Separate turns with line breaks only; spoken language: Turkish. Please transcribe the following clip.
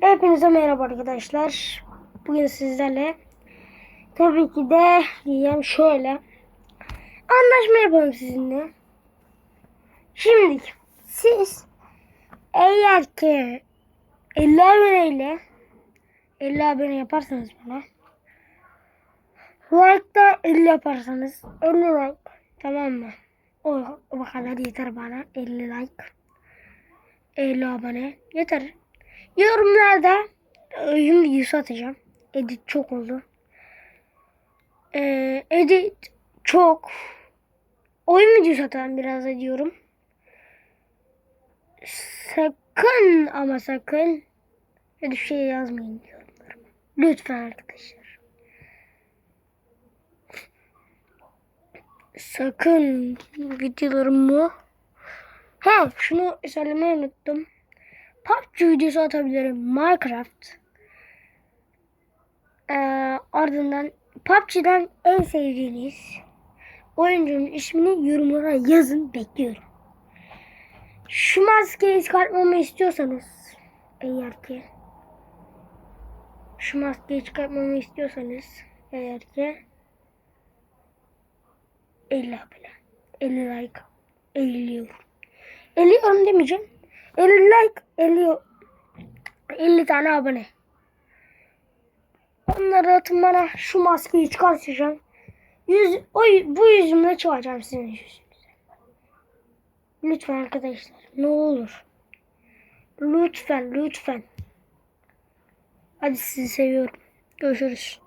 Hepinize merhaba arkadaşlar. Bugün sizlerle tabii ki de diyeceğim şöyle anlaşma yapalım sizinle. Şimdi siz eğer ki 50 abone ile 50 abone yaparsanız bana like da 50 yaparsanız 50 like tamam mı? O, o kadar yeter bana 50 like 50 abone yeter. Yorumlarda oyun videosu atacağım. Edit çok oldu. Ee, edit çok. Oyun videosu atalım biraz da diyorum. Sakın ama sakın öyle bir şey yazmayın yorumlarıma. Lütfen arkadaşlar. Sakın videolarımı He şunu söylemeyi unuttum. PUBG videosu atabilirim. Minecraft. Ee, ardından PUBG'den en sevdiğiniz oyuncunun ismini yorumlara yazın. Bekliyorum. Şu maskeyi çıkartmamı istiyorsanız eğer ki şu maskeyi çıkartmamı istiyorsanız eğer ki 50 abone 50 like 50 yorum 50 yorum demeyeceğim 50 like 50 50 tane abone. Onları atın bana şu maskeyi çıkartacağım. Yüz, o, bu yüzümle çıkacağım sizin yüzünüze. Lütfen arkadaşlar ne olur. Lütfen lütfen. Hadi sizi seviyorum. Görüşürüz